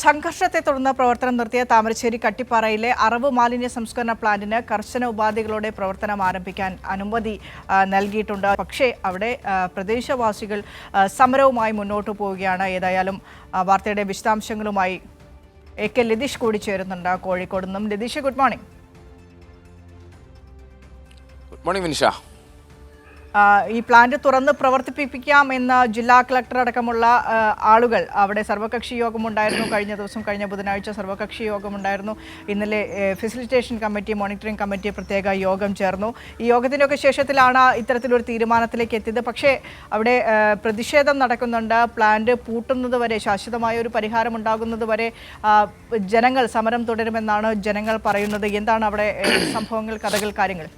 സംഘർഷത്തെ തുടർന്ന് പ്രവർത്തനം നിർത്തിയ താമരശ്ശേരി കട്ടിപ്പാറയിലെ അറവ് മാലിന്യ സംസ്കരണ പ്ലാന്റിന് കർശന ഉപാധികളോടെ പ്രവർത്തനം ആരംഭിക്കാൻ അനുമതി നൽകിയിട്ടുണ്ട്. പക്ഷേ അവിടെ പ്രദേശവാസികൾ സമരവുമായി മുന്നോട്ട് പോവുകയാണ്. ഏതായാലും വാർത്തയുടെ വിശദാംശങ്ങളുമായി എ കെ ലതീഷ് കൂടി ചേരുന്നുണ്ട് കോഴിക്കോട് നിന്നും. Latheesh good morning. Good morning Vinisha. ഈ പ്ലാന്റ് തുറന്ന് പ്രവർത്തിപ്പിക്കാം എന്ന ജില്ലാ കളക്ടർ അടക്കമുള്ള ആളുകൾ അവിടെ സർവകക്ഷി യോഗമുണ്ടായിരുന്നു കഴിഞ്ഞ ദിവസം കഴിഞ്ഞ ബുധനാഴ്ച സർവകക്ഷി യോഗമുണ്ടായിരുന്നു ഇന്നലെ ഫെസിലിറ്റേഷൻ കമ്മിറ്റി മോണിറ്ററിംഗ് കമ്മിറ്റി പ്രത്യേക യോഗം ചേർന്നു. ഈ യോഗത്തിന്റെയൊക്കെ ശേഷത്തിലാണ് ഇത്തരത്തിലൊരു തീരുമാനത്തിലേക്ക് എത്തിയത്. പക്ഷേ അവിടെ പ്രതിഷേധം നടക്കുന്നുണ്ട്. പ്ലാന്റ് പൂട്ടുന്നത് വരെ ശാശ്വതമായ ഒരു പരിഹാരം ഉണ്ടാകുന്നത് വരെ ജനങ്ങൾ സമരം തുടരുമെന്നാണ് ജനങ്ങൾ പറയുന്നത്. എന്താണ് അവിടെ സംഭവങ്ങൾ കഥകൾ കാര്യങ്ങൾ?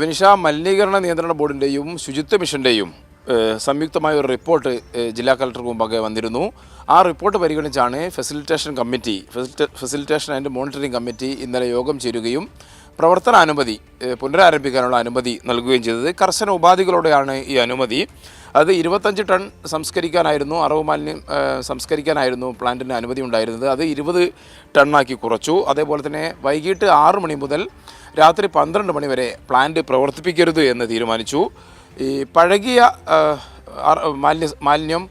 വിനിഷ മലിനീകരണ നിയന്ത്രണ ബോർഡിന്റെയും ശുചിത്വ മിഷന്റെയും സംയുക്തമായ ഒരു റിപ്പോർട്ട് ജില്ലാ കളക്ടർക്ക് മുമ്പാകെ വന്നിരുന്നു. ആ റിപ്പോർട്ട് പരിഗണിച്ചാണ് facilitation committee facilitation and monitoring committee ഇന്നലെ യോഗം ചേരുകയും പ്രവർത്തന അനുമതി പുനരാരംഭിക്കാനുള്ള അനുമതി നൽകുകയും ചെയ്തത്. കർശന ഉപാധികളോടെയാണ് ഈ അനുമതി. അത് ഇരുപത്തഞ്ച് ടൺ സംസ്കരിക്കാനായിരുന്നു അറവ് മാലിന്യം സംസ്കരിക്കാനായിരുന്നു പ്ലാന്റിന് അനുമതി ഉണ്ടായിരുന്നത്. അത് ഇരുപത് ടണ്ണാക്കി കുറച്ചു. അതേപോലെ തന്നെ വൈകിട്ട് ആറ് മണി മുതൽ രാത്രി പന്ത്രണ്ട് മണിവരെ പ്ലാന്റ് പ്രവർത്തിപ്പിക്കരുത് എന്ന് തീരുമാനിച്ചു. ഈ പഴകിയ മാലിന്യ മാലിന്യം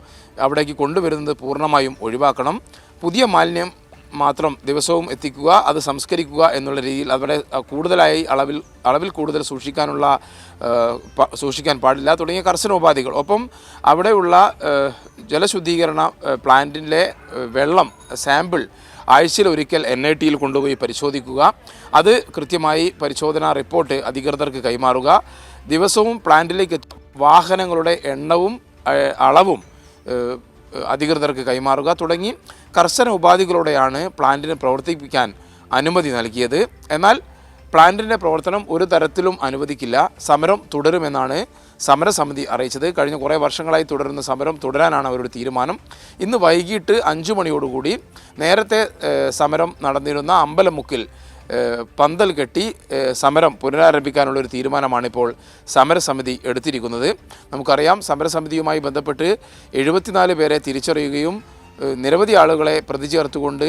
അവിടേക്ക് കൊണ്ടുവരുന്നത് പൂർണമായും ഒഴിവാക്കണം. പുതിയ മാലിന്യം മാത്രം ദിവസവും എത്തിക്കുക അത് സംസ്കരിക്കുക എന്നുള്ള രീതിയിൽ അവിടെ കൂടുതലായി അളവിൽ അളവിൽ കൂടുതൽ സൂക്ഷിക്കാനുള്ള സൂക്ഷിക്കാൻ പാടില്ല. തുടങ്ങിയ കർശന ഉപാധികൾ. ഒപ്പം അവിടെയുള്ള ജലശുദ്ധീകരണ പ്ലാന്റിലെ വെള്ളം സാമ്പിൾ ആഴ്ചയിൽ ഒരിക്കൽ എൻ ഐ ടിയിൽ കൊണ്ടുപോയി പരിശോധിക്കുക. അത് കൃത്യമായി പരിശോധനാ റിപ്പോർട്ട് അധികൃതർക്ക് കൈമാറുക. ദിവസവും പ്ലാന്റിലേക്ക് വാഹനങ്ങളുടെ എണ്ണവും അളവും അധികൃതർക്ക് കൈമാറുക തുടങ്ങി കർശന ഉപാധികളോടെയാണ് പ്ലാന്റിന് പ്രവർത്തിപ്പിക്കാൻ അനുമതി നൽകിയത്. എന്നാൽ പ്ലാന്റിന്റെ പ്രവർത്തനം ഒരു തരത്തിലും അനുവദിക്കില്ല. സമരം തുടരുമെന്നാണ് സമരസമിതി അറിയിച്ചത്. കഴിഞ്ഞ കുറേ വർഷങ്ങളായി തുടരുന്ന സമരം തുടരാനാണ് അവരുടെ തീരുമാനം. ഇന്ന് വൈകിട്ട് അഞ്ചു മണിയോടുകൂടി നേരത്തെ സമരം നടന്നിരുന്ന അമ്പലമുക്കിൽ പന്തൽ കെട്ടി സമരം പുനരാരംഭിക്കാനുള്ള ഒരു തീരുമാനമാണിപ്പോൾ സമരസമിതി എടുത്തിരിക്കുന്നത്. നമുക്കറിയാം സമരസമിതിയുമായി ബന്ധപ്പെട്ട് എഴുപത്തിനാല് പേരെ തിരിച്ചറിയുകയും നിരവധി ആളുകളെ പ്രതി ചേർത്തുകൊണ്ട്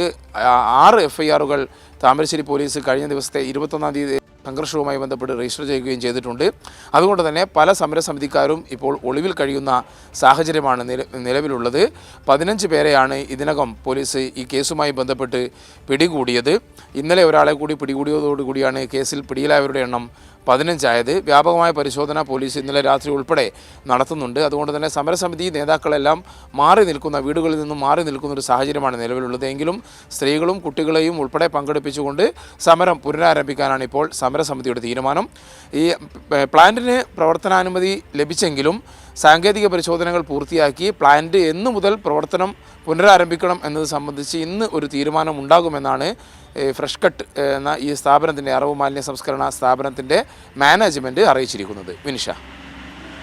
ആറ് എഫ് ഐ ആറുകൾ താമരശ്ശേരി പോലീസ് കഴിഞ്ഞ ദിവസത്തെ ഇരുപത്തൊന്നാം തീയതി സംഘർഷവുമായി ബന്ധപ്പെട്ട് രജിസ്റ്റർ ചെയ്യുകയും ചെയ്തിട്ടുണ്ട്. അതുകൊണ്ട് തന്നെ പല സമരസമിതിക്കാരും ഇപ്പോൾ ഒളിവിൽ കഴിയുന്ന സാഹചര്യമാണ് നില നിലവിലുള്ളത്. പതിനഞ്ച് പേരെയാണ് ഇതിനകം പോലീസ് ഈ കേസുമായി ബന്ധപ്പെട്ട് പിടികൂടിയത്. ഇന്നലെ ഒരാളെ കൂടി പിടികൂടിയതോടുകൂടിയാണ് കേസിൽ പിടിയിലായവരുടെ എണ്ണം പതിനഞ്ചായത് വ്യാപകമായ പരിശോധന പോലീസ് ഇന്നലെ രാത്രി ഉൾപ്പെടെ നടത്തുന്നുണ്ട്. അതുകൊണ്ട് തന്നെ സമരസമിതി നേതാക്കളെല്ലാം മാറി നിൽക്കുന്ന വീടുകളിൽ നിന്നും മാറി നിൽക്കുന്ന ഒരു സാഹചര്യമാണ് നിലവിലുള്ളത്. എങ്കിലും സ്ത്രീകളും കുട്ടികളെയും ഉൾപ്പെടെ പങ്കെടുപ്പിച്ചുകൊണ്ട് സമരം പുനരാരംഭിക്കാനാണ് ഇപ്പോൾ സമരസമിതിയുടെ തീരുമാനം. ഈ പ്ലാന്റിന് പ്രവർത്തനാനുമതി ലഭിച്ചെങ്കിലും സാങ്കേതിക പരിശോധനകൾ പൂർത്തിയാക്കി പ്ലാന്റ് എന്നു മുതൽ പ്രവർത്തനം പുനരാരംഭിക്കണം എന്നത് സംബന്ധിച്ച് ഇന്ന് ഒരു തീരുമാനം ഉണ്ടാകുമെന്നാണ് ഫ്രഷ് കട്ട് എന്ന ഈ സ്ഥാപനത്തിന്റെ അറവ് മാലിന്യ സംസ്കരണ സ്ഥാപനത്തിന്റെ മാനേജ്മെന്റ് അറിയിച്ചിരിക്കുന്നത്. വിനിഷ.